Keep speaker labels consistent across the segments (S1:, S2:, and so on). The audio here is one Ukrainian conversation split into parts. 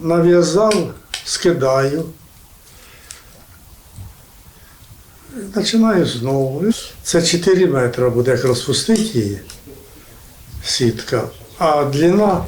S1: нав'язав, скидаю. Починаю знову. Це 4 метри буде, як розпустити її, сітка, а длина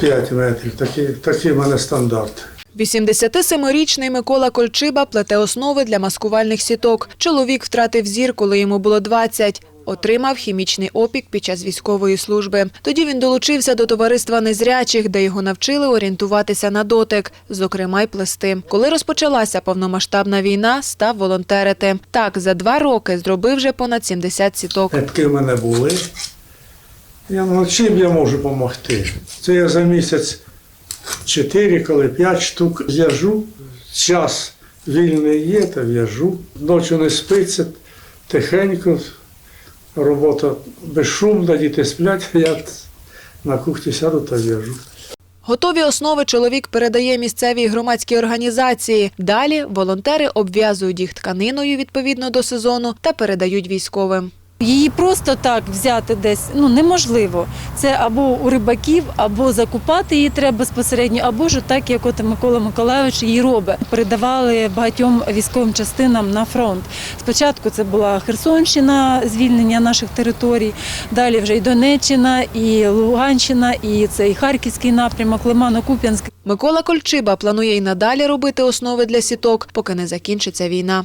S1: 5 метрів. Такий, такий в мене стандарт.
S2: 87-річний Микола Кольчиба плете основи для маскувальних сіток. Чоловік втратив зір, коли йому було 20. Отримав хімічний опік під час військової служби. Тоді він долучився до товариства незрячих, де його навчили орієнтуватися на дотик, зокрема й плести. Коли розпочалася повномасштабна війна, став волонтерити. Так, за два роки зробив вже понад 70 сіток.
S1: Рибки в мене були. Я ну, чим я можу допомогти? Це я за місяць 4, коли 5 штук в'яжу. Час вільний є, то в'яжу. Ночі не спиться, тихенько. Робота безшумна, діти сплять, я на кухні сяду та в'яжу.
S2: Готові основи чоловік передає місцевій громадській організації. Далі волонтери обв'язують їх тканиною відповідно до сезону та передають військовим.
S3: Її просто так взяти десь ну неможливо. Це або у рибаків, або закупати її треба безпосередньо, або ж так, як от Микола Миколайович її робить. Передавали багатьом військовим частинам на фронт. Спочатку це була Херсонщина, звільнення наших територій. Далі вже і Донеччина, і Луганщина, і це і Харківський напрямок, Лимано-Куп'янськ.
S2: Микола Кольчиба планує й надалі робити основи для сіток, поки не закінчиться війна.